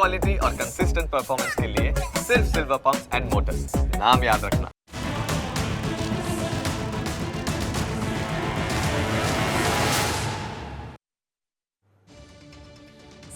Quality और consistent performance के लिए सिर्फ सिल्वर पंप्स एंड मोटर्स नाम याद रखना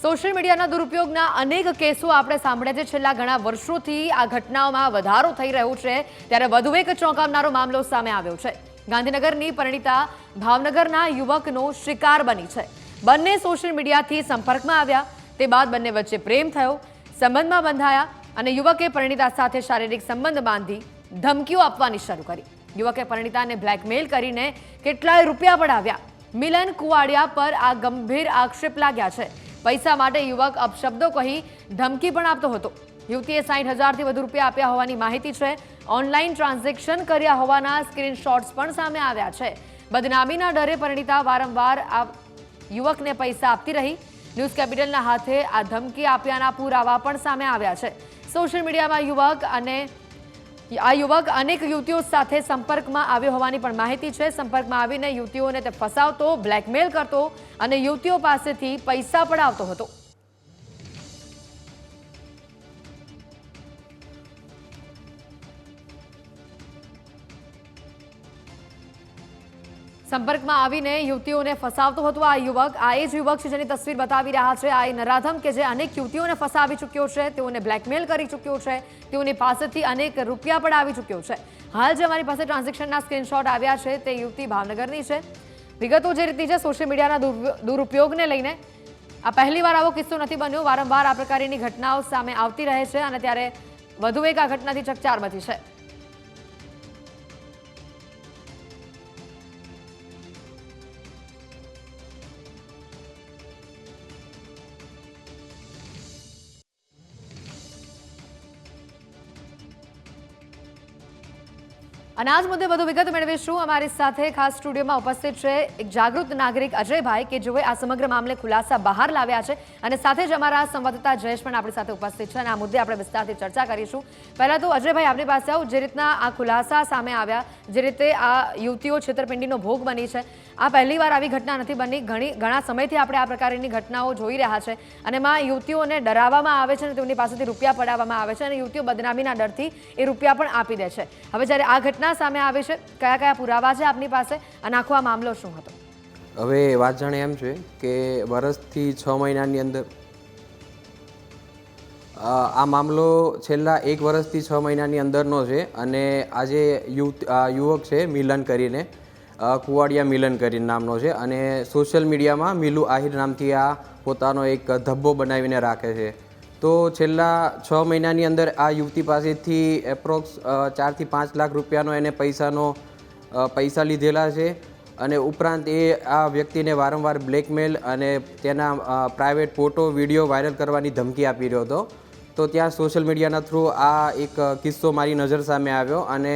સોશિયલ મીડિયાના દુરુપયોગના અનેક કેસો આપણે સાંભળ્યા છે છેલ્લા ઘણા વર્ષોથી આ ઘટનાઓમાં વધારો થઈ રહ્યો છે ત્યારે વધુ એક ચોંકાવનારો મામલો સામે આવ્યો છે ગાંધીનગરની પરિણીતા ભાવનગરના યુવકનો શિકાર બની છે બંને સોશિયલ મીડિયાથી સંપર્કમાં આવ્યા તે બાદ બંને વચ્ચે પ્રેમ થયો, સંબંધમાં બંધાયા અને યુવકે પરિણીતા સાથે શારીરિક સંબંધ બાંધી ધમકીઓ આપવાની શરૂ કરી. યુવકે પરિણીતાને બ્લેકમેલ કરીને કેટલાય રૂપિયા પડાવ્યા. મિલન કુવાડિયા પર આ ગંભીર આક્ષેપ લાગ્યા છે. પૈસા માટે યુવક અપશબ્દો કહી ધમકી પણ આપતો હતો. યુવતીએ સાઠ હજારથી વધુ રૂપિયા આપ્યા હોવાની માહિતી છે. ઓનલાઈન ટ્રાન્ઝેક્શન કર્યા હોવાના સ્ક્રીનશોટ્સ પણ સામે આવ્યા છે. બદનામીના ડરે પરિણીતા વારંવાર આ યુવકને પૈસા આપતી રહી. ન્યૂઝ કેપિટલના હાથે આ ધમકી આપ્યાના પુરાવા પણ સામે આવ્યા છે. સોશિયલ મીડિયામાં યુવક અને આ યુવક અનેક યુવતીઓ સાથે સંપર્કમાં આવ્યો હોવાની પણ માહિતી છે. સંપર્કમાં આવીને યુવતીઓને તે ફસાવતો, બ્લેકમેલ કરતો અને યુવતીઓ પાસેથી પૈસા પડાવતો હતો. સંપર્કમાં આવીને યુવતીઓને ફસાવતો હતો આ યુવક. આ એ જ યુવક છે જેની તસવીર બતાવી રહ્યા છે. આ એ નરાધમ કે જે અનેક યુવતીઓને ફસાવી ચૂક્યો છે. તેઓને બ્લેકમેલ કરી ચૂક્યો છે. તેઓની પાસેથી અનેક રૂપિયા પણ આવી ચૂક્યો છે. હાલ જે અમારી પાસે ટ્રાન્ઝેક્શનના સ્ક્રીનશોટ આવ્યા છે તે યુવતી ભાવનગરની છે. વિગતો જે રીતની છે સોશિયલ મીડિયાના દુર- દુરુપયોગને લઈને આ પહેલીવાર આવો કિસ્સો નથી બન્યો. વારંવાર આ પ્રકારની ઘટનાઓ સામે આવતી રહે છે અને ત્યારે વધુ એક આ ઘટનાથી ચકચાર મચી છે. અને મુદ્દે વધુ વિગત મેળવીશું. અમારી સાથે ખાસ સ્ટુડિયોમાં ઉપસ્થિત છે એક જાગૃત નાગરિક અજયભાઈ કે જેઓએ આ સમગ્ર મામલે ખુલાસા બહાર લાવ્યા છે અને સાથે જ અમારા સંવાદદાતા જયેશ પણ આપણી સાથે ઉપસ્થિત છે અને આ મુદ્દે આપણે વિસ્તારથી ચર્ચા કરીશું. પહેલાં તો અજયભાઈ આપણી પાસે આવું, જે રીતના આ ખુલાસા સામે આવ્યા, જે રીતે આ યુવતીઓ છેતરપિંડીનો ભોગ બની છે આ પહેલીવાર આવી ઘટના નથી બની ઘણી ઘણા સમયથી આપણે આ પ્રકારની ઘટનાઓ જોઈ રહ્યા છે અને એમાં યુવતીઓને ડરાવવામાં આવે છે અને તેમની પાસેથી રૂપિયા પડાવવામાં આવે છે અને યુવતીઓ બદનામીના ડરથી એ રૂપિયા પણ આપી દે છે. હવે જ્યારે આ ઘટના સામે આવે છે, કયા કયા પુરાવા છે આપની પાસે? અને આખો આ મામલો શું હતો? હવે વાત જાણે એમ છે કે વરસથી છ મહિનાની અંદર આ મામલો છેલ્લા એક વર્ષથી છ મહિનાની અંદરનો છે અને આજે યુવક છે મિલન કરીને કુવાડિયા મિલન કરીને નામનો છે અને સોશિયલ મીડિયામાં મિલુ આહિર નામથી આ પોતાનો એક ધબ્બો બનાવીને રાખે છે. તો છેલ્લા છ મહિનાની અંદર આ યુવતી પાસેથી એપ્રોક્સ ચારથી પાંચ લાખ રૂપિયાનો એને પૈસાનો પૈસા લીધેલા છે અને ઉપરાંત એ આ વ્યક્તિને વારંવાર બ્લેકમેલ અને તેના પ્રાઇવેટ ફોટો વીડિયો વાયરલ કરવાની ધમકી આપી રહ્યો હતો. તો ત્યાં સોશિયલ મીડિયાના થ્રુ આ એક કિસ્સો મારી નજર સામે આવ્યો અને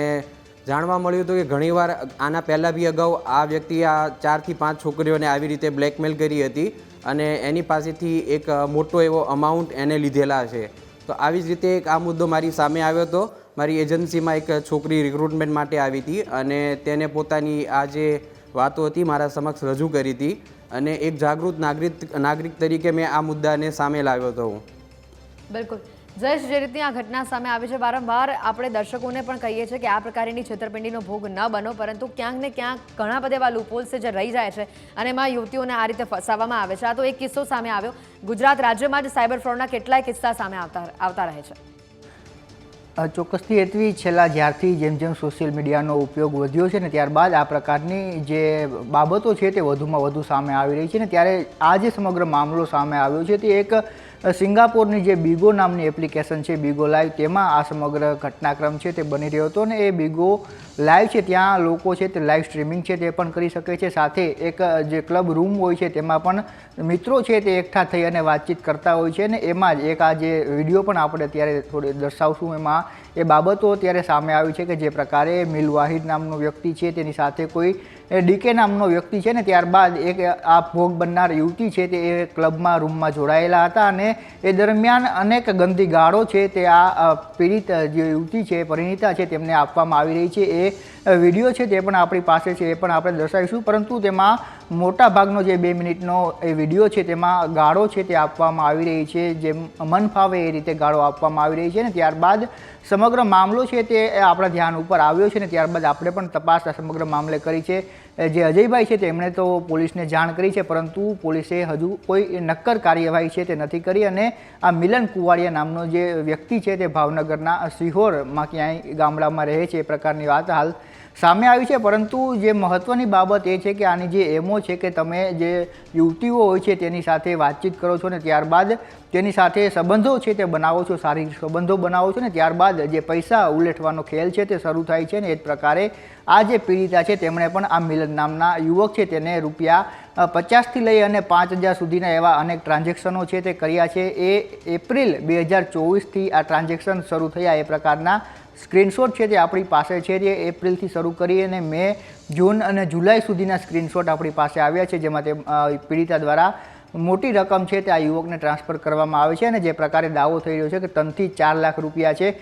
જાણવા મળ્યું હતું કે ઘણીવાર આના પહેલાં બી અગાઉ આ વ્યક્તિ આ ચારથી પાંચ છોકરીઓને આવી રીતે બ્લેકમેલ કરી હતી અને એની પાસેથી એક મોટો એવો અમાઉન્ટ એને લીધેલા છે. તો આવી જ રીતે એક આ મુદ્દો મારી સામે આવ્યો હતો. મારી એજન્સીમાં એક છોકરી રિક્રુટમેન્ટ માટે આવી હતી અને તેને પોતાની આ જે વાતો હતી મારા સમક્ષ રજૂ કરી હતી અને એક જાગૃત નાગરિક નાગરિક તરીકે મેં આ મુદ્દાને સામે લાવ્યો હતો હું. બિલકુલ. જયેશ, જે રીતની આ ઘટના સામે આવી છે, વારંવાર આપણે દર્શકોને પણ કહીએ છીએ કે આ પ્રકારની છેતરપિંડીનો ભોગ ન બનો, પરંતુ ક્યાંક ને ક્યાંક ઘણા બધા એવા લૂપોલ્સ છે જે રહી જાય છે અને એમાં યુવતીઓને આ રીતે ફસાવવામાં આવે છે. આ તો એક કિસ્સો સામે આવ્યો. ગુજરાત રાજ્યમાં જ સાયબર ફ્રોડના કેટલાય કિસ્સા સામે આવતા આવતા રહે છે. ચોક્કસથી એટલી છેલ્લા જ્યારથી જેમ જેમ સોશિયલ મીડિયાનો ઉપયોગ વધ્યો છે ને ત્યારબાદ આ પ્રકારની જે બાબતો છે તે વધુમાં વધુ સામે આવી રહી છે ને ત્યારે આ જે સમગ્ર મામલો સામે આવ્યો છે તે એક સિંગાપોરની જે બીગો નામની એપ્લિકેશન છે, બીગો લાઈવ, તેમાં આ સમગ્ર ઘટનાક્રમ છે તે બની રહ્યો હતો ને એ બીગો લાઈવ છે, ત્યાં લોકો છે તે લાઈવ સ્ટ્રીમિંગ છે તે પણ કરી શકે છે. સાથે એક જે ક્લબ રૂમ હોય છે તેમાં પણ મિત્રો છે તે એકઠા થઈ અને વાતચીત કરતા હોય છે ને એમાં જ એક આ જે વીડિયો પણ આપણે અત્યારે થોડી દર્શાવશું, એમાં એ બાબતો અત્યારે સામે આવી છે કે જે પ્રકારે મિલ વાહિદ નામનો વ્યક્તિ છે, તેની સાથે કોઈ ડીકે નામનો વ્યક્તિ છે ને ત્યારબાદ એક આ ભોગ બનનાર યુવતી છે તે એ ક્લબમાં રૂમમાં જોડાયેલા હતા અને એ દરમિયાન અનેક ગંદી ગાળો છે તે આ પીડિત જે યુવતી છે, પરિણીતા છે, તેમને આપવામાં આવી રહી છે. એ વીડિયો છે તે પણ આપણી પાસે છે, એ પણ આપણે દર્શાવીશું. પરંતુ તેમાં મોટા ભાગનો જે બે મિનિટનો એ વીડિયો છે તેમાં ગાળો છે તે આપવામાં આવી રહી છે. જેમ મન ફાવે એ રીતે ગાળો આપવામાં આવી રહી છે ને ત્યારબાદ સમગ્ર મામલો છે તે આપણા ધ્યાન ઉપર આવ્યો છે ને ત્યારબાદ આપણે પણ તપાસ સમગ્ર મામલે કરી છે. જે અજયભાઈ છે તેમણે તો પોલીસને જાણ કરી છે, પરંતુ પોલીસે હજુ કોઈ નક્કર કાર્યવાહી છે તે નથી કરી અને આ મિલન કુવાડિયા નામનો જે વ્યક્તિ છે તે ભાવનગરના સિહોરમાં ક્યાંય ગામડામાં રહે છે, એ પ્રકારની વાત હાલ સામે આવી છે, પરંતુ જે મહત્ત્વની બાબત એ છે કે આની જે એમો છે કે તમે જે યુવતીઓ હોય છે તેની સાથે વાતચીત કરો છો ને ત્યારબાદ તેની સાથે સંબંધો છે તે બનાવો છો શારીરિક સંબંધો બનાવો છો ને ત્યારબાદ જે પૈસા ઉલેટવાનો ખેલ છે તે શરૂ થાય છે ને એ જ પ્રકારે આ જે પીડિતા છે તેમણે પણ આ મિલન નામના યુવક છે તેને રૂપિયા પચાસથી લઈ અને પાંચ હજાર સુધીના એવા અનેક ટ્રાન્ઝેક્શનો છે તે કર્યા છે. એ એપ્રિલ બે હજાર ચોવીસથી આ ટ્રાન્ઝેક્શન શરૂ થયા. એ પ્રકારના સ્ક્રીનશોટ છે તે આપણી પાસે છે તે એપ્રિલથી શરૂ કરી અને મે, જૂન અને જુલાઈ સુધીના સ્ક્રીનશોટ આપણી પાસે આવ્યા છે, જેમાં તે પીડિતા દ્વારા મોટી રકમ છે તે આ યુવકને ટ્રાન્સફર કરવામાં આવે છે અને જે પ્રકારે દાવો થઈ રહ્યો છે કે ત્રણથી ચાર લાખ રૂપિયા છે.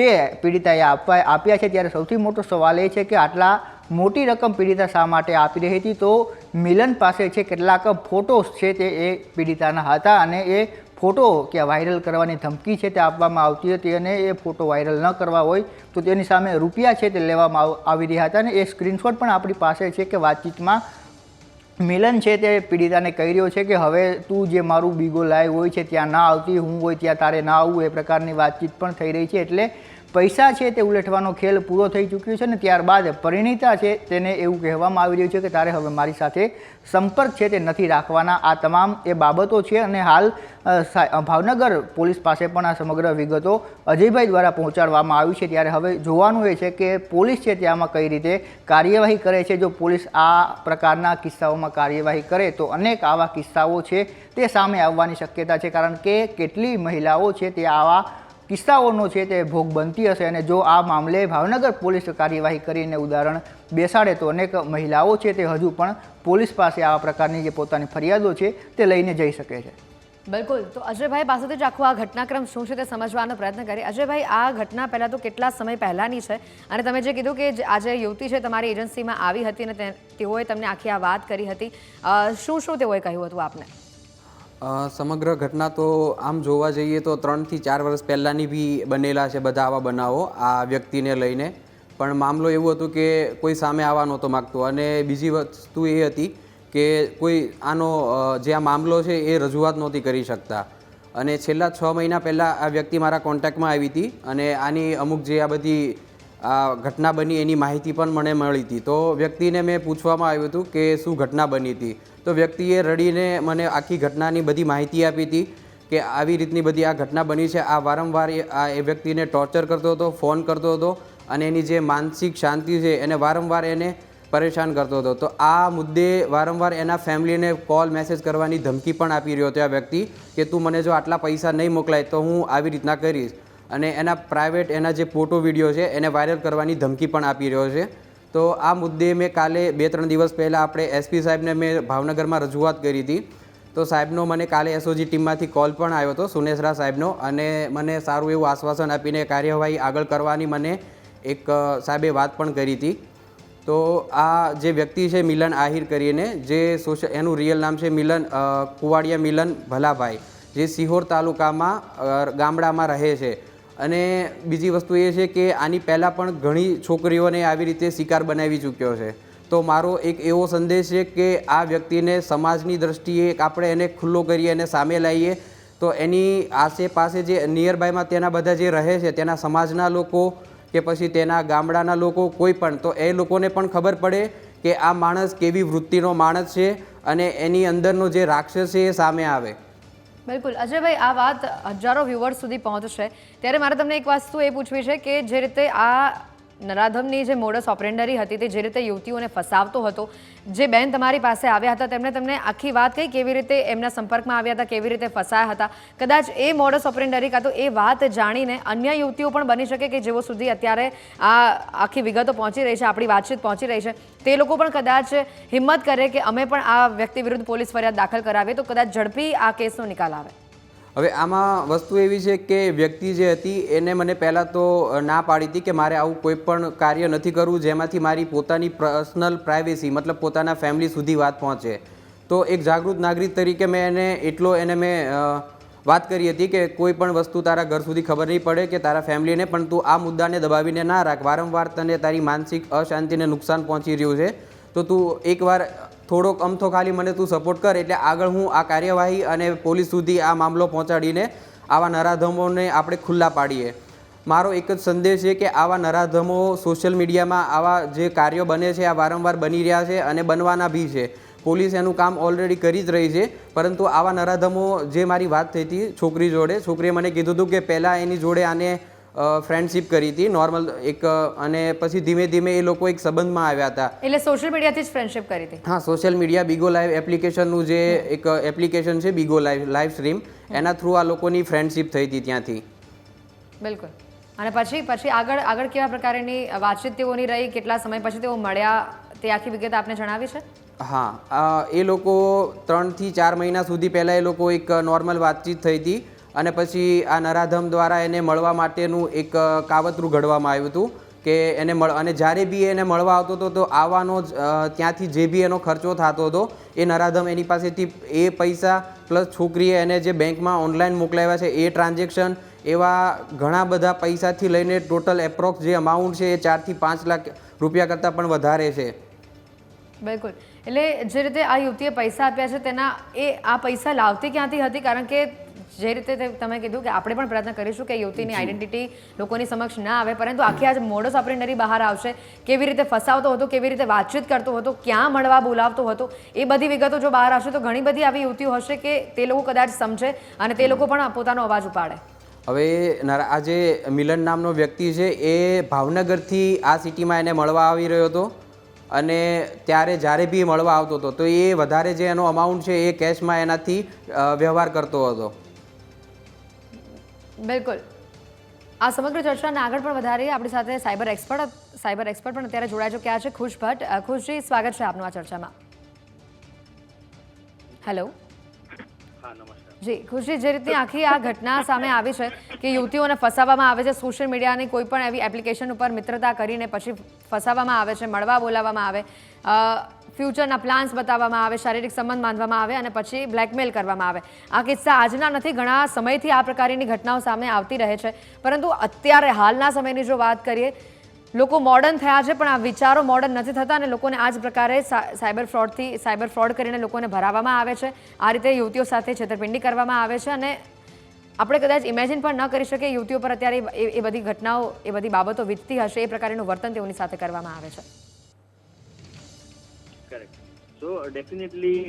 તે પીડિતાએ આપવા આપ્યા છે. ત્યારે સૌથી મોટો સવાલ એ છે કે આટલા મોટી રકમ પીડિતા શા માટે આપી રહી હતી? તો મિલન પાસે છે કેટલાક ફોટોસ છે તે એ પીડિતાના હતા અને એ ફોટો કે વાયરલ કરવાની ધમકી છે તે આપવામાં આવતી હતી અને એ ફોટો વાયરલ ન કરવા હોય તો તેની સામે રૂપિયા છે તે લેવામાં આવ- રહ્યા હતા અને એ સ્ક્રીનશોટ પણ આપણી પાસે છે કે વાતચીતમાં મિલન છે તે પીડિતાને કહી રહ્યો છે કે હવે તું જે મારું બીગો લાઈવ હોય છે, ત્યાં ના આવતી, હું હોય ત્યાં તારે ના આવવું, એ પ્રકારની વાતચીત પણ થઈ રહી છે. એટલે પૈસા છે તે ઉલેટવાનો ખેલ પૂરો થઈ ચૂક્યો છે ને ત્યારબાદ પરિણીતા છે તેને એવું કહેવામાં આવી રહ્યું છે કે તારે હવે મારી સાથે સંપર્ક છે તે નથી રાખવાના. આ તમામ એ બાબતો છે અને હાલ ભાવનગર પોલીસ પાસે પણ આ સમગ્ર વિગતો અજયભાઈ દ્વારા પહોંચાડવામાં આવી છે. ત્યારે હવે જોવાનું એ છે કે પોલીસ છે તે આમાં કઈ રીતે કાર્યવાહી કરે છે. જો પોલીસ આ પ્રકારના કિસ્સાઓમાં કાર્યવાહી કરે તો અનેક આવા કિસ્સાઓ છે તે સામે આવવાની શક્યતા છે. કારણ કે કેટલી મહિલાઓ છે તે આવા કિસ્સાઓનો છે તે ભોગ બનતી હશે અને જો આ મામલે ભાવનગર પોલીસ કાર્યવાહી કરીને ઉદાહરણ બેસાડે તો અનેક મહિલાઓ છે તે હજુ પણ પોલીસ પાસે આવા પ્રકારની જે પોતાની ફરિયાદો છે તે લઈને જઈ શકે છે. બિલકુલ. તો અજયભાઈ પાસેથી જ આખો આ ઘટનાક્રમ શું છે તે સમજવાનો પ્રયત્ન કરીએ અજયભાઈ, આ ઘટના પહેલાં તો કેટલા સમય પહેલાંની છે? અને તમે જે કીધું કે આજે યુવતી છે તમારી એજન્સીમાં આવી હતી અને તેઓએ તમને આખી આ વાત કરી હતી. શું શું તેઓએ કહ્યું હતું આપને? સમગ્ર ઘટના તો આમ જોવા જઈએ તો ત્રણથી ચાર વર્ષ પહેલાંની બી બનેલા છે બધા આવા બનાવો આ વ્યક્તિને લઈને. પણ મામલો એવું હતું કે કોઈ સામે આવવા નહોતો માગતો અને બીજી વસ્તુ એ હતી કે કોઈ આનો જે આ મામલો છે એ રજૂઆત નહોતી કરી શકતા. અને છેલ્લા છ મહિના પહેલાં આ વ્યક્તિ મારા કોન્ટેક્ટમાં આવી હતી અને આની અમુક જે આ બધી, આ ઘટના બની એની માહિતી પણ મને મળી હતી. તો વ્યક્તિને મેં પૂછવામાં આવ્યું હતું કે શું ઘટના બની હતી. તો વ્યક્તિએ રડીને મને આખી ઘટનાની બધી માહિતી આપી હતી કે આવી રીતની બધી આ ઘટના બની છે. આ વારંવાર આ એ વ્યક્તિને ટોર્ચર કરતો હતો ફોન કરતો હતો અને એની જે માનસિક શાંતિ છે એને વારંવાર એને પરેશાન કરતો હતો. તો આ મુદ્દે વારંવાર એના ફેમિલીને કોલ મેસેજ કરવાની ધમકી પણ આપી રહ્યો હતો આ વ્યક્તિ કે તું મને જો આટલા પૈસા નહીં મોકલાય તો હું આવી રીતના કરીશ. અને એના પ્રાઇવેટ એના જે ફોટો વીડિયો છે એને વાયરલ કરવાની ધમકી પણ આપી રહ્યો છે. તો આ મુદ્દે મેં કાલે બે ત્રણ દિવસ પહેલાં આપણે એસપી સાહેબને મેં ભાવનગરમાં રજૂઆત કરી હતી. તો સાહેબનો મને કાલે એસઓજી ટીમમાંથી કોલ પણ આવ્યો હતો, સુનેશરા સાહેબનો, અને મને સારું એવું આશ્વાસન આપીને કાર્યવાહી આગળ કરવાની મને એક સાહેબે વાત પણ કરી હતી. તો આ જે વ્યક્તિ છે મિલન આહિર કરીને, જે સોશિયલ એનું રિયલ નામ છે મિલન કુવાડિયા મિલન ભલાભાઈ, જે સિહોર તાલુકામાં ગામડામાં રહે છે. અને બીજી વસ્તુ એ છે કે આની પહેલાં પણ ઘણી છોકરીઓને આવી રીતે શિકાર બનાવી ચૂક્યો છે. તો મારો એક એવો સંદેશ છે કે આ વ્યક્તિને સમાજની દ્રષ્ટિએ આપણે એને ખુલ્લો કરીએ અને સામે લાવીએ, તો એની આસેપાસે જે નિયર બાયમાં તેના બધા જે રહે છે, તેના સમાજના લોકો કે પછી તેના ગામડાના લોકો, કોઈ પણ, તો એ લોકોને પણ ખબર પડે કે આ માણસ કેવી વૃત્તિનો માણસ છે અને એની અંદરનો જે રાક્ષસ છે એ સામે આવે. બિલકુલ. અજયભાઈ, આ વાત હજારો વ્યુઅર્સ સુધી પહોંચશે. ત્યારે મારે તમને એક વસ્તુ એ પૂછવી છે કે જે રીતે આ નરાધમની જે મોડસ ઓપરેન્ડરી હતી તે જે રીતે યુવતીઓને ફસાવતો હતો, જે બેન તમારી પાસે આવ્યા હતા, તેમણે તમને આખી વાત કહી કેવી રીતે એમના સંપર્કમાં આવ્યા હતા, કેવી રીતે ફસાયા હતા? કદાચ એ મોડસ ઓપરેન્ડરી કાં તો એ વાત જાણીને અન્ય યુવતીઓ પણ બની શકે કે જેઓ સુધી અત્યારે આ આખી વિગતો પહોંચી રહી છે, આપણી વાતચીત પહોંચી રહી છે. તે લોકો પણ કદાચ હિંમત કરે કે અમે પણ આ વ્યક્તિ વિરુદ્ધ પોલીસ ફરિયાદ દાખલ કરાવીએ, તો કદાચ ઝડપી આ કેસનો નિકાલ આવે. હવે આમાં વસ્તુ એવી છે કે વ્યક્તિ જે હતી એને મને પહેલાં તો ના પાડી હતી કે મારે આવું કોઈ પણ કાર્ય નથી કરવું જેમાંથી મારી પોતાની પર્સનલ પ્રાઇવેસી, મતલબ પોતાના ફેમિલી સુધી વાત પહોંચે. તો એક જાગૃત નાગરિક તરીકે મેં એને, એટલો એને મેં વાત કરી હતી કે કોઈ પણ વસ્તુ તારા ઘર સુધી ખબર નહીં પડે કે તારા ફેમિલીને, પણ તું આ મુદ્દાને દબાવીને ના રાખ. વારંવાર તને તારી માનસિક અશાંતિને નુકસાન પહોંચી રહ્યું છે. તો તું એકવાર થોડોક અમથો ખાલી મને તું સપોર્ટ કર એટલે આગળ હું આ કાર્યવાહી અને પોલીસ સુધી આ મામલો પહોંચાડીને આવા નરાધમોને આપણે ખુલ્લા પાડીએ. મારો એક જ સંદેશ છે કે આવા નરાધમો સોશિયલ મીડિયામાં આવા જે કાર્યો બને છે, આ વારંવાર બની રહ્યા છે અને બનવાના બી છે. પોલીસ એનું કામ ઓલરેડી કરી જ રહી છે, પરંતુ આવા નરાધમો જે મારી વાત થઈ હતી છોકરી જોડે, છોકરીએ મને કીધું હતું કે પહેલાં એની જોડે આને ફ્રેન્ડશિપ કરી હતી નોર્મલ એક અને પછી ધીમે ધીમે એ લોકો એક સંબંધમાં આવ્યા હતા. એટલે સોશિયલ મીડિયાથી જ ફ્રેન્ડશિપ કરી હતી? હા સોશિયલ મીડિયા બીગો લાઈવ એપ્લિકેશનનું જે એક એપ્લિકેશન છે બીગો લાઈવ લાઈવ સ્ટ્રીમ એના થ્રુ આ લોકોની ફ્રેન્ડશિપ થઈ હતી ત્યાંથી. બિલકુલ. અને પછી પછી આગળ આગળ કેવા પ્રકારની વાતચીત તેઓની રહી? કેટલા સમય પછી તેઓ મળ્યા? તે આખી વિગત આપને જણાવી છે? હા એ લોકો ત્રણથી ચાર મહિના સુધી પહેલાં એ લોકો એક નોર્મલ વાતચીત થઈ હતી. અને પછી આ નરાધમ દ્વારા એને મળવા માટેનું એક કાવતરું ઘડવામાં આવ્યું હતું કે એને મળ, અને જ્યારે બી એને મળવા આવતો હતો તો આવવાનો જ ત્યાંથી જે બી એનો ખર્ચો થતો હતો, એ નરાધમ એની પાસેથી એ પૈસા પ્લસ છોકરીએ એને જે બેંકમાં ઓનલાઈન મોકલાવ્યા છે, એ ટ્રાન્ઝેક્શન, એવા ઘણા બધા પૈસાથી લઈને ટોટલ એપ્રોક્સ જે અમાઉન્ટ છે એ ચારથી પાંચ લાખ રૂપિયા કરતાં પણ વધારે છે. બિલકુલ. એટલે જે રીતે આ યુવતીએ પૈસા આપ્યા છે તેના, એ આ પૈસા લાવતી ક્યાંથી હતી? કારણ કે જે રીતે તમે કીધું કે આપણે પણ પ્રયત્ન કરીશું કે યુવતીની આઈડેન્ટિટી લોકોની સમક્ષ ના આવે પરંતુ આખી આજ મોડસ ઓપરેન્ડરી બહાર આવશે. કેવી રીતે ફસાવતો હતો કેવી રીતે વાતચીત કરતો હતો ક્યાં મળવા બોલાવતો હતો એ બધી વિગતો જો બહાર આવશે તો ઘણી બધી આવી યુવતીઓ હશે કે તે લોકો કદાચ સમજે અને તે લોકો પણ પોતાનો અવાજ ઉપાડે. હવે આ જે મિલન નામનો વ્યક્તિ છે એ ભાવનગરથી આ સિટીમાં એને મળવા આવી રહ્યો હતો અને ત્યારે જ્યારે બી મળવા આવતો હતો તો એ વધારે જે એનો અમાઉન્ટ છે એ કેશમાં એનાથી વ્યવહાર કરતો હતો. બિલકુલ. આ સમગ્ર ચર્ચાને આગળ પણ વધારીએ આપણી સાથે સાયબર એક્સપર્ટ સાયબર એક્સપર્ટ પણ અત્યારે જોડાઈ ચૂક્યા છે ખુશ ભટ્ટ. ખુશજી સ્વાગત છે આપનું આ ચર્ચામાં. હેલો જી ખુશી જે રીતની આખી આ ઘટના સામે આવી છે કે યુવતીઓને ફસાવવામાં આવે છે સોશિયલ મીડિયાની કોઈ પણ એવી એપ્લિકેશન ઉપર મિત્રતા કરીને પછી ફસાવવામાં આવે છે મળવા બોલાવવામાં આવે. ફ્યુચરના પ્લાન્સ બતાવવામાં આવે, શારીરિક સંબંધ બાંધવામાં આવે અને પછી બ્લેકમેલ કરવામાં આવે. આ કિસ્સા આજના નથી, ઘણા સમયથી આ પ્રકારની ઘટનાઓ સામે આવતી રહે છે. પરંતુ અત્યારે હાલના સમયની જો વાત કરીએ, લોકો મોડર્ન થયા છે, પણ આ વિચારો મોડર્ન નથી થતા અને લોકોને આ જ પ્રકારે સાયબર ફ્રોડથી, સાયબર ફ્રોડ કરીને લોકોને ભરાવવામાં આવે છે. આ રીતે યુવતીઓ સાથે છેતરપિંડી કરવામાં આવે છે અને આપણે કદાચ ઇમેજિન પણ ન કરી શકીએ, યુવતીઓ પર અત્યારે એ બધી ઘટનાઓ, એ બધી બાબતો વીતતી હશે, એ પ્રકારનું વર્તન તેઓની સાથે કરવામાં આવે છે. કરેક્ટ સો ડેફિનેટલી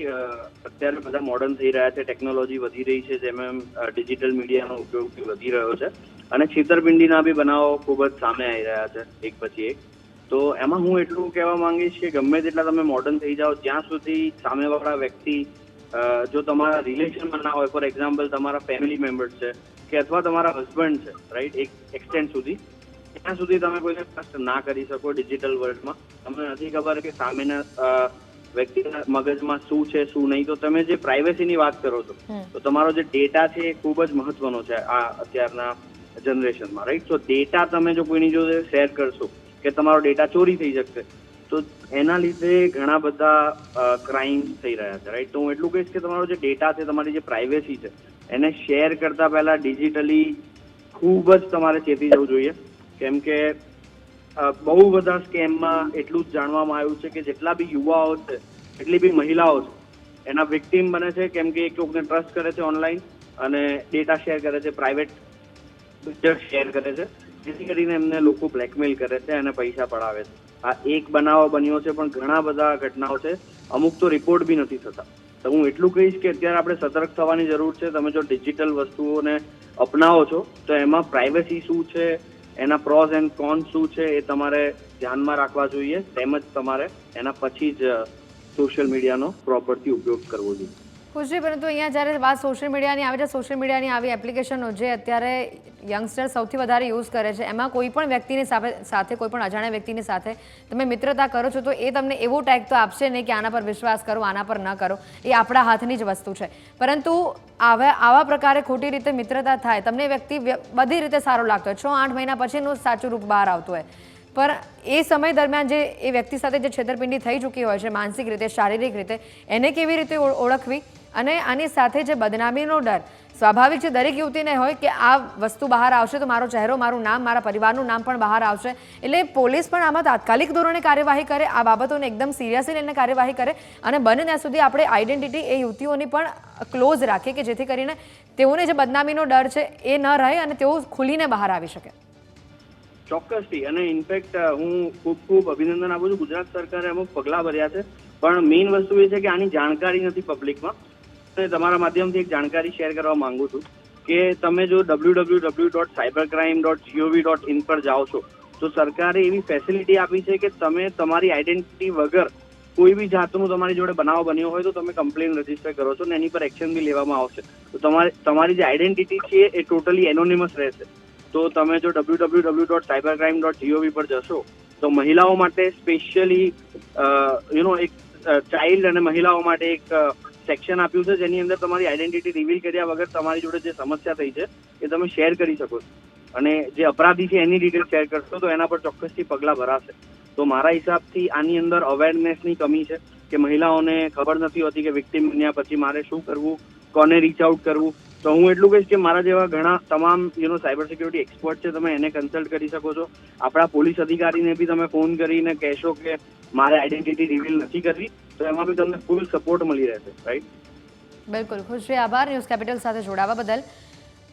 અત્યારે બધા મોડર્ન થઈ રહ્યા છે ટેકનોલોજી વધી રહી છે, જેમ એમ ડિજિટલ મીડિયાનો ઉપયોગ વધી રહ્યો છે. અને છેતરપિંડીના બી બનાવો ખૂબ જ સામે આવી રહ્યા છે, એક પછી એક. તો એમાં હું એટલું કહેવા માંગીશ કે ગમે તેટલા તમે મોડર્ન થઈ જાઓ, જ્યાં સુધી સામેવાળા વ્યક્તિ જો તમારા રિલેશનમાં ના હોય ફોર એક્ઝામ્પલ તમારા ફેમિલી મેમ્બર્સ છે, કે અથવા તમારા હસબન્ડ છે રાઈટ એક એક્સટેન્ડ સુધી ત્યાં સુધી તમે કોઈને ટ્રસ્ટ ના કરી શકો ડિજિટલ વર્લ્ડમાં તમને નથી ખબર કે સામેના વ્યક્તિના મગજમાં શું છે શું નહીં? તો તમે જે પ્રાઇવેસીની વાત કરો છો તો તમારો જે ડેટા છે એ ખૂબ જ મહત્વનો છે આ અત્યારના જનરેશનમાં રાઈટ તો ડેટા તમે જો કોઈની જોડે શેર કરશો કે તમારો ડેટા ચોરી થઈ શકશે તો એના લીધે ઘણા બધા ક્રાઇમ થઈ રહ્યા છે રાઈટ તો હું એટલું કહીશ કે તમારો જે ડેટા છે તમારી જે પ્રાઇવેસી છે એને શેર કરતા પહેલા ડિજિટલી ખૂબ જ તમારે ચેતી જવું જોઈએ. કેમ કે બહુ બધા સ્કેમમાં એટલું જ જાણવામાં આવ્યું છે કે જેટલા બી યુવાઓ છે, એટલી બી મહિલાઓ છે, એના વિક્ટીમ બને છે કેમ કે એક લોકોને ટ્રસ્ટ કરે છે ઓનલાઈન અને ડેટા શેર કરે છે, પ્રાઇવેટ શેર કરે છે, જેથી કરીને એમને લોકો બ્લેકમેલ કરે છે અને પૈસા પડાવે છે. આ એક બનાવો બન્યો છે, પણ ઘણા બધા ઘટનાઓ છે, અમુક તો રિપોર્ટ બી નથી થતા. તો હું એટલું કહીશ કે અત્યારે આપણે સતર્ક થવાની જરૂર છે, તમે જો ડિજિટલ વસ્તુઓને અપનાવો છો, તો એમાં પ્રાઇવસી શું છે એના પ્રોઝ એન્ડ કોન શું છે એ તમારે ધ્યાનમાં રાખવા જોઈએ, તેમજ તમારે એના પછી જ સોશિયલ મીડિયાનો પ્રોપરથી ઉપયોગ કરવો જોઈએ. ખુશી પરંતુ અહીંયા જ્યારે વાત સોશિયલ મીડિયાની આવે છે સોશિયલ મીડિયાની આવી એપ્લિકેશનો જે અત્યારે યંગસ્ટર સૌથી વધારે યુઝ કરે છે, એમાં કોઈ પણ વ્યક્તિની સાથે સાથે, કોઈ પણ અજાણ્યા વ્યક્તિની સાથે તમે મિત્રતા કરો છો, તો એ તમને એવો ટેગ તો આપશે નહીં કે આના પર વિશ્વાસ કરો, આના પર ન કરો. એ આપણા હાથની જ વસ્તુ છે. પરંતુ આવા આવા પ્રકારે ખોટી રીતે મિત્રતા થાય, તમને વ્યક્તિ બધી રીતે સારો લાગતો હોય. છ, આઠ મહિના પછીનું સાચું રૂપ બહાર આવતું હોય. પણ એ સમય દરમિયાન જે એ વ્યક્તિ સાથે જે છેતરપિંડી થઈ ચૂકી હોય છે, માનસિક રીતે, શારીરિક રીતે, એને કેવી રીતે ઓળખવી? અને આની સાથે જે બદનામીનો ડર, સ્વાભાવિક છે દરેક યુવતીને હોય કે આ વસ્તુ બહાર આવશે તો મારો ચહેરો, મારું નામ, મારા પરિવારનું નામ પણ બહાર આવશે. એટલે પોલીસ પણ આમાં તાત્કાલિક ધોરણે કાર્યવાહી કરે, આ બાબતોને એકદમ સિરિયસલી લઈને કાર્યવાહી કરે અને બને ત્યાં સુધી આપણે આઈડેન્ટિટી એ યુવતીઓની પણ ક્લોઝ રાખીએ કે જેથી કરીને તેઓને જે બદનામીનો ડર છે એ ન રહે અને તેઓ ખુલીને બહાર આવી શકે. ચોક્કસથી અને ઇનફેક્ટ હું ખૂબ ખૂબ અભિનંદન આપું છું. ગુજરાત સરકારે અમુક પગલાં ભર્યા છે. પણ મેઇન વસ્તુ એ છે કે આની જાણકારી નથી પબ્લિકમાં તમારા માધ્યમથી એક જાણકારી શેર કરવા માંગુ છું કે તમે જો W W W dot cyber crime dot GOV dot in પર જાઓ છો, તો સરકારે એવી ફેસિલિટી આપી છે કે તમે તમારી આઈડેન્ટિટી વગર કોઈ બી જાતનું તમારી જોડે બનાવ બન્યો હોય તો તમે કમ્પ્લેન રજિસ્ટર કરો છો ને એની પર એક્શન બી લેવામાં આવશે. તો તમારે, તમારી જે આઈડેન્ટિટી છે એ ટોટલી એનોનિમસ રહેશે. તો તમે જો W W W dot cyber crime dot GOV પર જશો, તો મહિલાઓ માટે સ્પેશિયલી યુ નો એક ચાઇલ્ડ અને મહિલાઓ માટે એક સેક્શન આપ્યું છે, જેની અંદર તમારી આઈડેન્ટિટી રિવીલ કર્યા વગર તમારી જોડે જે સમસ્યા થઈ છે, એ તમે શેર કરી શકો છો. અને જે અપરાધી છે, એની ડિટેલ શેર કરશો તો એના પર ચોક્કસથી પગલાં ભરાશે. તો મારા હિસાબથી આની અંદર અવેરનેસની કમી છે કે મહિલાઓને ખબર નથી હોતી કે વિક્ટિમ બન્યા પછી મારે શું કરવું, કોને રીચ આઉટ કરવું. તો હું એટલું કહીશ કે મારા જેવા ઘણા તમામ યુનો સાયબર સિક્યુરિટી એક્સપર્ટ છે, તમે એને કન્સલ્ટ કરી શકો છો. આપણા પોલીસ અધિકારીને બી તમે ફોન કરીને કહેશો કે મારે આઈડેન્ટિટી રિવીલ નથી કરવી. તો એમાં બી તમને ફૂલ સપોર્ટ મળી રહેશે રાઈટ બિલકુલ. ખુશી આભાર. ન્યૂઝ કેપિટલ સાથે જોડાવા બદલ.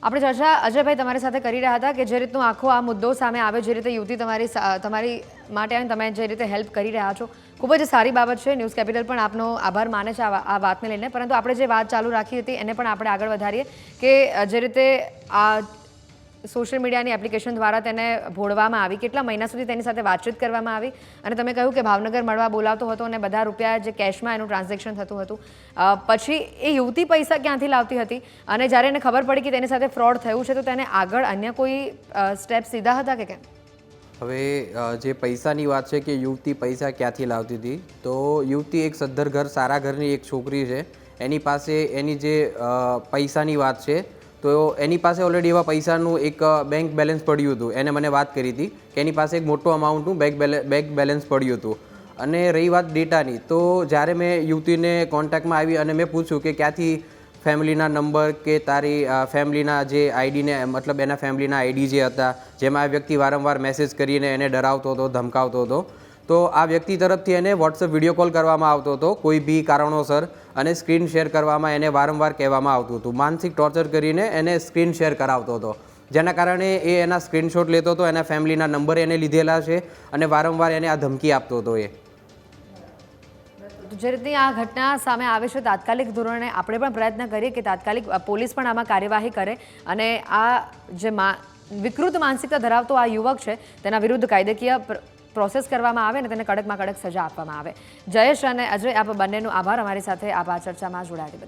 આપણે ચર્ચા અજયભાઈ તમારી સાથે કરી રહ્યા હતા કે જે રીતનું આખો આ મુદ્દો સામે આવે જે રીતે યુવતી તમારી તમારી માટે આવીને તમે જે રીતે હેલ્પ કરી રહ્યા છો, ખૂબ જ સારી બાબત છે. ન્યૂઝ કેપિટલ પણ આપનો આભાર માને છે આ આ વાતને લઈને. પરંતુ આપણે જે વાત ચાલુ રાખી હતી, એને પણ આપણે આગળ વધારીએ કે જે રીતે આ સોશિયલ મીડિયાની એપ્લિકેશન દ્વારા તેને ભોળવામાં આવી. કેટલા મહિના સુધી તેની સાથે વાતચીત કરવામાં આવી? અને તમે કહ્યું કે ભાવનગર મળવા બોલાવતો હતો અને બધા રૂપિયા જે કેશમાં એનું ટ્રાન્ઝેક્શન થતું હતું. પછી એ યુવતી પૈસા ક્યાંથી લાવતી હતી? અને જ્યારે એને ખબર પડી કે તેની સાથે ફ્રોડ થયું છે, તો તેને આગળ અન્ય કોઈ સ્ટેપ સીધા હતા કે કેમ? હવે જે પૈસાની વાત છે કે યુવતી પૈસા ક્યાંથી લાવતી હતી, તો યુવતી એક સદ્ધર ઘર, સારા ઘરની એક છોકરી છે. એની પાસે એની જે પૈસાની વાત છે તો એની પાસે ઓલરેડી એવા પૈસાનું એક બેંક બેલેન્સ પડ્યું હતું. એને મને વાત કરી હતી કે એની પાસે એક મોટું અમાઉન્ટનું બેંક બેંક બેલેન્સ પડ્યું હતું. અને રહી વાત ડેટાની તો જ્યારે મેં યુવતીને કોન્ટેક્ટમાં આવી અને મેં પૂછ્યું કે ક્યાંથી ફેમિલીના નંબર કે તારી ફેમિલીના જે આઈડીને મતલબ એના ફેમિલીના આઈડી જે હતા, જેમાં આ વ્યક્તિ વારંવાર મેસેજ કરીને એને ડરાવતો હતો, ધમકાવતો હતો તો આ વ્યક્તિ તરફથી એને વોટ્સઅપ વીડિયો કોલ કરવામાં આવતો હતો, કોઈ બી કારણોસર, અને સ્ક્રીન શેર કરવામાં એને વારંવાર કહેવામાં આવતું હતું. માનસિક ટોર્ચર કરીને એને સ્ક્રીન શેર કરાવતો હતો. જેના કારણે એ એના સ્ક્રીનશોટ લેતો હતો, એના ફેમિલીના નંબર એને લીધેલા છે, અને વારંવાર એને આ ધમકી આપતો હતો એ. જે રીતની આ ઘટના સામે આવે છે, તાત્કાલિક ધોરણે આપણે પણ પ્રયત્ન કરીએ કે તાત્કાલિક પોલીસ પણ આમાં કાર્યવાહી કરે. અને આ જે વિકૃત માનસિકતા ધરાવતો આ યુવક છે, તેના વિરુદ્ધ કાયદાકીય પ્રોસેસ કરવામાં આવે અને તેને કડકમાં કડક સજા આપવામાં આવે. જયેશ અને અજય, આપ બંનેનો આભાર. અમારી સાથે આપ આ ચર્ચામાં જોડાયા બધા